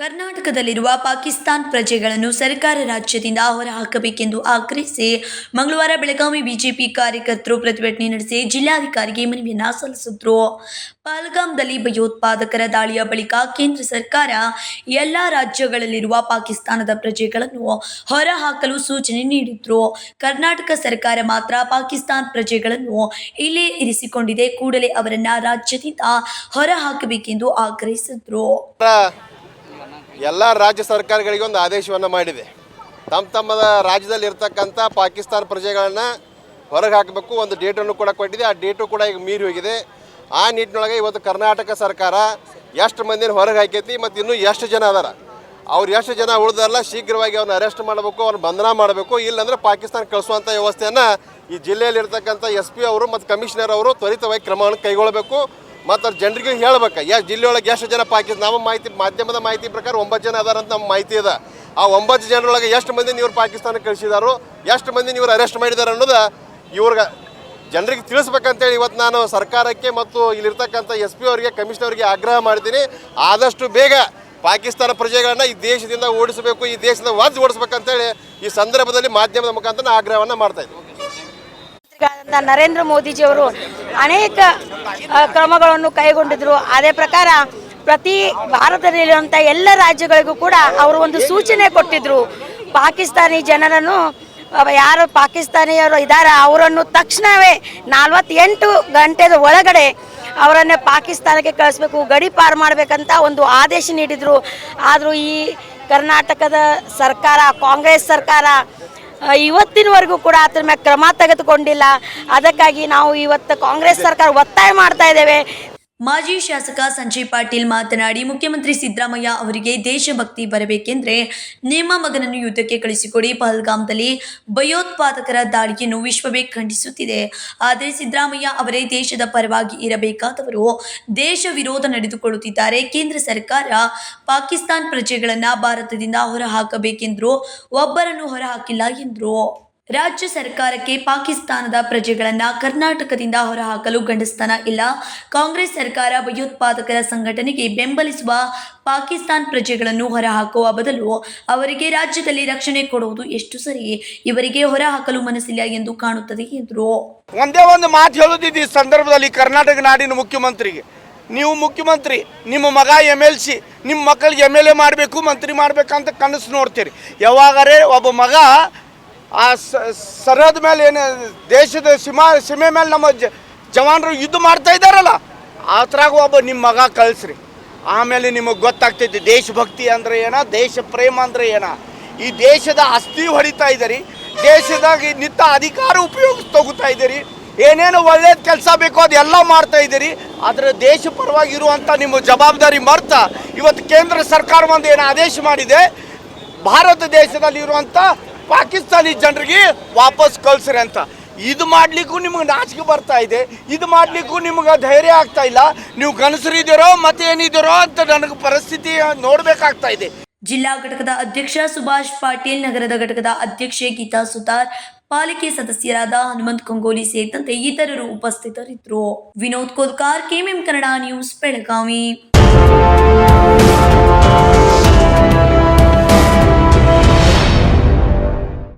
ಕರ್ನಾಟಕದಲ್ಲಿರುವ ಪಾಕಿಸ್ತಾನ್ ಪ್ರಜೆಗಳನ್ನು ಸರ್ಕಾರ ರಾಜ್ಯದಿಂದ ಹೊರಹಾಕಬೇಕೆಂದು ಆಗ್ರಹಿಸಿ ಮಂಗಳವಾರ ಬೆಳಗಾವಿ ಬಿಜೆಪಿ ಕಾರ್ಯಕರ್ತರು ಪ್ರತಿಭಟನೆ ನಡೆಸಿ ಜಿಲ್ಲಾಧಿಕಾರಿಗೆ ಮನವಿಯನ್ನ ಸಲ್ಲಿಸಿದ್ರು. ಪಹಲ್ಗಾಮ್ದಲ್ಲಿ ಭಯೋತ್ಪಾದಕರ ದಾಳಿಯ ಬಳಿಕ ಕೇಂದ್ರ ಸರ್ಕಾರ ಎಲ್ಲ ರಾಜ್ಯಗಳಲ್ಲಿರುವ ಪಾಕಿಸ್ತಾನದ ಪ್ರಜೆಗಳನ್ನು ಹೊರಹಾಕಲು ಸೂಚನೆ ನೀಡಿದ್ರು. ಕರ್ನಾಟಕ ಸರ್ಕಾರ ಮಾತ್ರ ಪಾಕಿಸ್ತಾನ್ ಪ್ರಜೆಗಳನ್ನು ಇಲ್ಲೇ ಇರಿಸಿಕೊಂಡಿದೆ. ಕೂಡಲೇ ಅವರನ್ನ ರಾಜ್ಯದಿಂದ ಹೊರಹಾಕಬೇಕೆಂದು ಆಗ್ರಹಿಸಿದ್ರು. ಎಲ್ಲ ರಾಜ್ಯ ಸರ್ಕಾರಗಳಿಗೆ ಒಂದು ಆದೇಶವನ್ನು ಮಾಡಿದೆ. ತಮ್ಮ ತಮ್ಮದ ರಾಜ್ಯದಲ್ಲಿ ಇರ್ತಕ್ಕಂಥ ಪಾಕಿಸ್ತಾನ ಪ್ರಜೆಗಳನ್ನು ಹೊರಗೆ ಹಾಕಬೇಕು ಒಂದು ಡೇಟನ್ನು ಕೂಡ ಕೊಟ್ಟಿದೆ. ಆ ಡೇಟು ಕೂಡ ಈಗ ಮೀರಿ ಹೋಗಿದೆ. ಆ ನಿಟ್ಟಿನೊಳಗೆ ಇವತ್ತು ಕರ್ನಾಟಕ ಸರ್ಕಾರ ಎಷ್ಟು ಮಂದಿನ ಹೊರಗೆ ಹಾಕೈತಿ ಮತ್ತು ಇನ್ನೂ ಎಷ್ಟು ಜನ ಅದಾರ? ಅವ್ರು ಎಷ್ಟು ಜನ ಉಳಿದಾರಲ್ಲ ಶೀಘ್ರವಾಗಿ ಅವ್ರನ್ನ ಅರೆಸ್ಟ್ ಮಾಡಬೇಕು ಅವ್ರನ್ನ ಬಂಧನ ಮಾಡಬೇಕು. ಇಲ್ಲಾಂದ್ರೆ ಪಾಕಿಸ್ತಾನ ಕಳಿಸುವಂಥ ವ್ಯವಸ್ಥೆಯನ್ನು ಈ ಜಿಲ್ಲೆಯಲ್ಲಿರ್ತಕ್ಕಂಥ ಎಸ್ ಪಿ ಅವರು ಮತ್ತು ಕಮಿಷನರ್ ಅವರು ತ್ವರಿತವಾಗಿ ಕ್ರಮವನ್ನು ಕೈಗೊಳ್ಳಬೇಕು. ಮತ್ತು ಅವ್ರು ಜನರಿಗೆ ಹೇಳ್ಬೇಕು. ಎಷ್ಟು ಜಿಲ್ಲೆಯೊಳಗೆ ಎಷ್ಟು ಜನ ಪಾಕಿಸ್ತಾನ ನಮ್ಮ ಮಾಹಿತಿ ಮಾಧ್ಯಮದ ಮಾಹಿತಿ ಪ್ರಕಾರ ಒಂಬತ್ತು ಜನ ಅದಾರ ಅಂತ ನಮ್ಮ ಮಾಹಿತಿ ಇದೆ ಆ ಒಂಬತ್ತು ಜನರೊಳಗೆ ಎಷ್ಟು ಮಂದಿ ಇವ್ರು ಪಾಕಿಸ್ತಾನಕ್ಕೆ ಕಳಿಸಿದಾರೋ, ಎಷ್ಟು ಮಂದಿ ಇವ್ರು ಅರೆಸ್ಟ್ ಮಾಡಿದಾರೆ ಅನ್ನೋದು ಇವ್ರಿಗೆ ಜನರಿಗೆ ತಿಳಿಸ್ಬೇಕಂತೇಳಿ ಇವತ್ತು ನಾನು ಸರ್ಕಾರಕ್ಕೆ ಮತ್ತು ಇಲ್ಲಿರ್ತಕ್ಕಂಥ ಎಸ್ ಪಿ ಅವರಿಗೆ ಕಮಿಷನರ್ಗೆ ಆಗ್ರಹ ಮಾಡ್ತೀನಿ. ಆದಷ್ಟು ಬೇಗ ಪಾಕಿಸ್ತಾನ ಪ್ರಜೆಗಳನ್ನ ಈ ದೇಶದಿಂದ ಓಡಿಸಬೇಕು, ಈ ದೇಶದ ವಾಜ್ ಓಡಿಸ್ಬೇಕಂತೇಳಿ ಈ ಸಂದರ್ಭದಲ್ಲಿ ಮಾಧ್ಯಮದ ಮುಖಾಂತರ ನಾನು ಆಗ್ರಹವನ್ನು ಮಾಡ್ತಾ ಇದ್ದೀನಿ. ನರೇಂದ್ರ ಮೋದಿಜಿಯವರು ಅನೇಕ ಕ್ರಮಗಳನ್ನು ಕೈಗೊಂಡಿದ್ರು. ಅದೇ ಪ್ರಕಾರ ಪ್ರತಿ ಭಾರತದಲ್ಲಿರುವಂಥ ಎಲ್ಲ ರಾಜ್ಯಗಳಿಗೂ ಕೂಡ ಅವರು ಒಂದು ಸೂಚನೆ ಕೊಟ್ಟಿದ್ರು. ಪಾಕಿಸ್ತಾನಿ ಜನರನ್ನು ಯಾರು ಪಾಕಿಸ್ತಾನಿಯವರು ಇದ್ದಾರೆ ಅವರನ್ನು ತಕ್ಷಣವೇ ನಲವತ್ತೆಂಟು ಗಂಟೆದ ಒಳಗಡೆ ಅವರನ್ನೇ ಪಾಕಿಸ್ತಾನಕ್ಕೆ ಕಳಿಸ್ಬೇಕು, ಗಡಿ ಪಾರು ಮಾಡಬೇಕಂತ ಒಂದು ಆದೇಶ ನೀಡಿದರು. ಆದರೂ ಈ ಕರ್ನಾಟಕದ ಸರ್ಕಾರ, ಕಾಂಗ್ರೆಸ್ ಸರ್ಕಾರ ಇವತ್ತಿನವರೆಗೂ ಕೂಡ ಅದ್ರ ಮೇಲೆ ಕ್ರಮ ತೆಗೆದುಕೊಂಡಿಲ್ಲ. ಅದಕ್ಕಾಗಿ ನಾವು ಇವತ್ತು ಕಾಂಗ್ರೆಸ್ ಸರ್ಕಾರ ಒತ್ತಾಯ ಮಾಡ್ತಾ ಇದ್ದೇವೆ. ಮಾಜಿ ಶಾಸಕ ಸಂಜಯ್ ಪಾಟೀಲ್ ಮಾತನಾಡಿ, ಮುಖ್ಯಮಂತ್ರಿ ಸಿದ್ದರಾಮಯ್ಯ ಅವರಿಗೆ ದೇಶಭಕ್ತಿ ಬರಬೇಕೆಂದ್ರೆ ನಿಮ್ಮ ಮಗನನ್ನು ಯುದ್ಧಕ್ಕೆ ಕಳಿಸಿಕೊಡಿ. ಪಹಲ್ಗಾಮ್ದಲ್ಲಿ ಭಯೋತ್ಪಾದಕರ ದಾಳಿಯನ್ನು ವಿಶ್ವವೇ ಖಂಡಿಸುತ್ತಿದೆ. ಆದರೆ ಸಿದ್ದರಾಮಯ್ಯ ಅವರೇ ದೇಶದ ಪರವಾಗಿ ಇರಬೇಕಾದವರು ದೇಶ ವಿರೋಧ ನಡೆದುಕೊಳ್ಳುತ್ತಿದ್ದಾರೆ. ಕೇಂದ್ರ ಸರ್ಕಾರ ಪಾಕಿಸ್ತಾನ್ ಪ್ರಜೆಗಳನ್ನ ಭಾರತದಿಂದ ಹೊರಹಾಕಬೇಕೆಂದ್ರು, ಒಬ್ಬರನ್ನು ಹೊರಹಾಕಿಲ್ಲ ಎಂದರು. ರಾಜ್ಯ ಸರ್ಕಾರಕ್ಕೆ ಪಾಕಿಸ್ತಾನದ ಪ್ರಜೆಗಳನ್ನು ಕರ್ನಾಟಕದಿಂದ ಹೊರಹಾಕಲು ಗಂಡಸ್ಥಾನ ಇಲ್ಲ. ಕಾಂಗ್ರೆಸ್ ಸರ್ಕಾರ ಭಯೋತ್ಪಾದಕರ ಸಂಘಟನೆಗೆ ಬೆಂಬಲಿಸುವ ಪಾಕಿಸ್ತಾನ್ ಪ್ರಜೆಗಳನ್ನು ಹೊರಹಾಕುವ ಬದಲು ಅವರಿಗೆ ರಾಜ್ಯದಲ್ಲಿ ರಕ್ಷಣೆ ಕೊಡುವುದು ಎಷ್ಟು ಸರಿ? ಇವರಿಗೆ ಹೊರಹಾಕಲು ಮನಸ್ಸಿಲ್ಲ ಎಂದು ಕಾಣುತ್ತದೆ ಎಂದರು. ಒಂದೇ ಒಂದು ಮಾತು ಹೇಳುತ್ತಿದ್ದ ಈ ಸಂದರ್ಭದಲ್ಲಿ ಕರ್ನಾಟಕ ನಾಡಿನ ಮುಖ್ಯಮಂತ್ರಿಗೆ, ನೀವು ಮುಖ್ಯಮಂತ್ರಿ, ನಿಮ್ಮ ಮಗ ಎಂ ಎಲ್ ಸಿ ನಿಮ್ಮ ಮಕ್ಕಳಿಗೆ ಎಂ ಎಲ್ ಎ ಮಾಡಬೇಕು, ಮಂತ್ರಿ ಮಾಡಬೇಕಂತ ಕನಸು ನೋಡ್ತೀರಿ. ಯಾವಾಗರೇ ಒಬ್ಬ ಮಗ ಆ ಸರಹದ ಮೇಲೆ ಏನು, ದೇಶದ ಸೀಮಾ, ಸೀಮೆ ಮೇಲೆ ನಮ್ಮ ಜವಾನರು ಯುದ್ಧ ಮಾಡ್ತಾ ಇದ್ದಾರಲ್ಲ, ಆ ಥರಾಗ ಒಬ್ಬ ನಿಮ್ಮ ಮಗ ಕಳಿಸ್ರಿ. ಆಮೇಲೆ ನಿಮಗೆ ಗೊತ್ತಾಗ್ತೈತಿ, ದೇಶಭಕ್ತಿ ಅಂದರೆ ಏನ, ದೇಶ ಪ್ರೇಮ ಅಂದರೆ ಏನ. ಈ ದೇಶದ ಅಸ್ಥಿ ಹೊಡಿತಾ ಇದ್ದೀರಿ, ದೇಶದಾಗ ನಿತ್ಯ ಅಧಿಕಾರ ಉಪಯೋಗ ತಗೋತಾ ಇದ್ದೀರಿ, ಏನೇನು ಒಳ್ಳೇದು ಕೆಲಸ ಬೇಕೋ ಅದೆಲ್ಲ ಮಾಡ್ತಾ ಇದ್ದೀರಿ, ಆದರೆ ದೇಶ ಪರವಾಗಿ ಇರುವಂಥ ನಿಮ್ಮ ಜವಾಬ್ದಾರಿ ಮರ್ತ, ಇವತ್ತು ಕೇಂದ್ರ ಸರ್ಕಾರ ಒಂದು ಏನು ಆದೇಶ ಮಾಡಿದೆ, ಭಾರತ ದೇಶದಲ್ಲಿ ಇರುವಂಥ ಪಾಕಿಸ್ತಾನಿ ಜನರಿಗೆ ವಾಪಸ್ ಕಳ್ಸ್ರಿ ಅಂತ. ಇದು ಮಾಡಲಿಕ್ಕೂ ನಿಮ್ಗೆ ನಾಚಿಕೆ ಬರ್ತಾ ಇದೆ. ಇದು ಮಾಡಲಿಕ್ಕೂ ನಿಮ್ಗೆ ಧೈರ್ಯ ಆಗ್ತಾ ಇಲ್ಲ. ನೀವು ಗನಸರಿದ್ದೀರೋ, ಮತ್ತೇನಿದ್ದೀರೋ ಅಂತ ನನಗೆ ಪರಿಸ್ಥಿತಿ ನೋಡಬೇಕಾಗ್ತಾ ಇದೆ. ಜಿಲ್ಲಾ ಘಟಕದ ಅಧ್ಯಕ್ಷ ಸುಭಾಷ್ ಪಾಟೀಲ್, ನಗರದ ಘಟಕದ ಅಧ್ಯಕ್ಷೆ ಗೀತಾ ಸುತಾರ್, ಪಾಲಿಕೆ ಸದಸ್ಯರಾದ ಹನುಮಂತ್ ಕಂಗೋಲಿ ಸೇರಿದಂತೆ ಇತರರು ಉಪಸ್ಥಿತರಿದ್ದರು. Vinod Kolkar, KMM Kannada news, Belagavi.